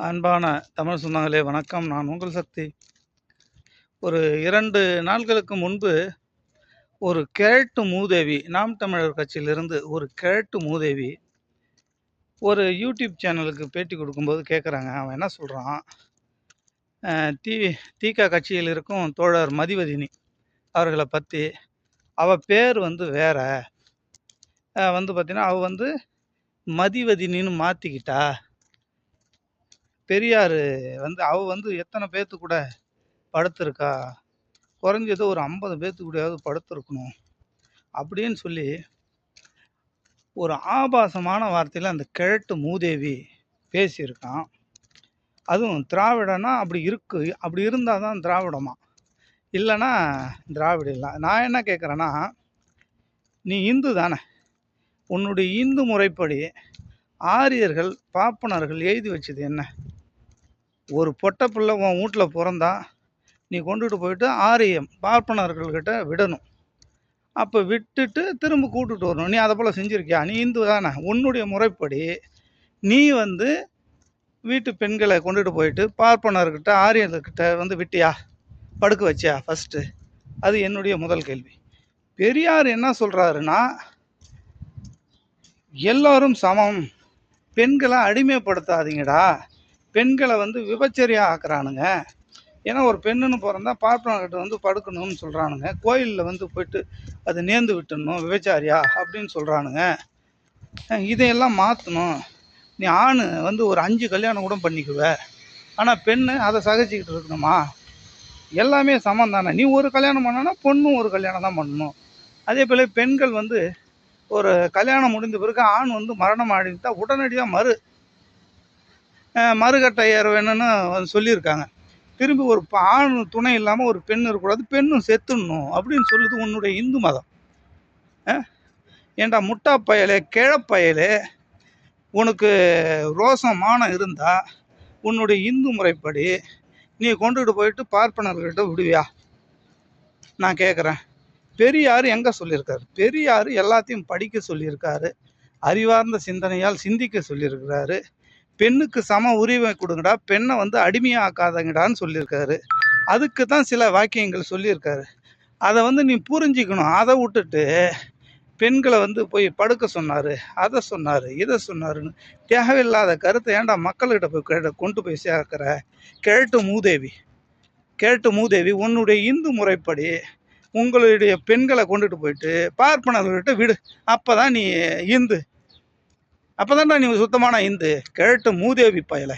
அன்பான தமிழ் சொந்தங்களே வணக்கம். நான் உங்கள் சக்தி. ஒரு இரண்டு நாட்களுக்கு முன்பு ஒரு கிழட்டு மூதேவி நாம் தமிழர் கட்சியிலிருந்து ஒரு கிழட்டு மூதேவி ஒரு யூடியூப் சேனலுக்கு பேட்டி கொடுக்கும்போது கேட்குறாங்க அவன் என்ன சொல்கிறான் டிவி தீகா கட்சியில் இருக்கும் தோழர் மதிவதினி அவர்களை பற்றி அவள் பேர் வந்து வேற. வந்து பார்த்தீங்கன்னா அவள் வந்து மதிவதினின்னு மாற்றிக்கிட்டா பெரியார் வந்து அவ வந்து எத்தனை பேர்த்து கூட படுத்திருக்கா? குறைஞ்சது ஒரு ஐம்பது பேர்த்து கூடயாவது படுத்திருக்கணும். அப்படின்னு சொல்லி ஒரு ஆபாசமான வார்த்தையில் அந்த கிழட்டு மூதேவி பேசியிருக்கான். அதுவும் திராவிடனா அப்படி இருக்கு அப்படி இருந்தால் தான் திராவிடமா? இல்லைன்னா திராவிட இல்லை. நான் என்ன கேட்குறேன்னா நீ இந்து தானே. உன்னுடைய இந்து முறைப்படி ஆரியர்கள் பாப்பனர்கள் எழுதி வச்சது என்ன? ஒரு பொட்டை பிள்ளை உன் வீட்டில் பிறந்தா நீ கொண்டுட்டு போயிட்டு ஆரியம் பார்ப்பனர்கள்கிட்ட விடணும். அப்போ விட்டுட்டு திரும்ப கூட்டுட்டு வரணும். நீ அதை போல் செஞ்சுருக்கியா? நீ இந்து தானே. உன்னுடைய முறைப்படி நீ வந்து வீட்டு பெண்களை கொண்டுட்டு போயிட்டு பார்ப்பனர்கிட்ட ஆரியர்கிட்ட வந்து விட்டியா? படுக்க வச்சியா ஃபஸ்ட்டு அது என்னுடைய முதல் கேள்வி. பெரியார் என்ன சொல்கிறாருன்னா எல்லோரும் சமம். பெண்களை அடிமைப்படுத்தாதீங்கடா. பெண்களை வந்து விபச்சரியாக ஆக்குறானுங்க ஏன்னா ஒரு பெண்ணுன்னு பிறந்தா பார்ப்பனர்கிட்ட வந்து படுக்கணும்னு சொல்கிறானுங்க கோயிலில் வந்து போயிட்டு அது நேர்ந்து விட்டுடணும் விபச்சாரியா அப்படின்னு சொல்கிறானுங்க இதையெல்லாம் மாற்றணும் நீ ஆண் வந்து ஒரு அஞ்சு கல்யாணம் கூட பண்ணிக்குவ. ஆனால் பெண்ணு அதை சகிச்சுக்கிட்டு இருக்கணுமா? எல்லாமே சமம் தானே. நீ ஒரு கல்யாணம் பண்ணனா பொண்ணும் ஒரு கல்யாணம் தான் பண்ணணும். அதே போல் பெண்கள் வந்து ஒரு கல்யாணம் முடிந்த பிறகு ஆண் வந்து மரணம் அடைந்தா உடனடியாக மறு மறுகட்டை ஏற வேணும்னு வந்து சொல்லியிருக்காங்க. திரும்பி ஒரு ஆண் துணை இல்லாமல் ஒரு பெண் இருக்கக்கூடாது பெண்ணும் செத்துடணும் அப்படின்னு சொல்லுது உன்னுடைய இந்து மதம். ஏண்டா முட்டா பயலே கிழப்பயலே உனக்கு ரோசம் மானம் இருந்தால் உன்னுடைய இந்து முறைப்படி நீ கொண்டுகிட்டு போயிட்டு பார்ப்பனர்கிட்ட விடுவியா? நான் கேட்குறேன் பெரியார் எங்கே சொல்லியிருக்காரு? பெரியார் எல்லாத்தையும் படிக்க சொல்லியிருக்காரு. அறிவார்ந்த சிந்தனையால் சிந்திக்க சொல்லியிருக்கிறாரு. பெண்ணுக்கு சம உரிமை கொடுங்கடா பெண்ணை வந்து அடிமையாக்காதங்கடான்னு சொல்லியிருக்காரு. அதுக்கு தான் சில வாக்கியங்கள் சொல்லியிருக்காரு. அதை வந்து நீ புரிஞ்சிக்கணும். அதை விட்டுட்டு பெண்களை வந்து போய் படுக்க சொன்னார் அதை சொன்னார் இதை சொன்னாருன்னு தேவையில்லாத கருத்தை ஏன்டா மக்கள்கிட்ட போய் கேட்ட கொண்டு போய் சேர்க்கிற? கேட்டு மூதேவி கேட்டு மூதேவி உன்னுடைய இந்து முறைப்படி உங்களுடைய பெண்களை கொண்டுட்டு போயிட்டு பார்ப்பனர்கிட்ட விடு. அப்போ தான் நீ இந்து. அப்போ நீ சுத்தமான இந்து. கிழட்டு மூதேவி பயலை.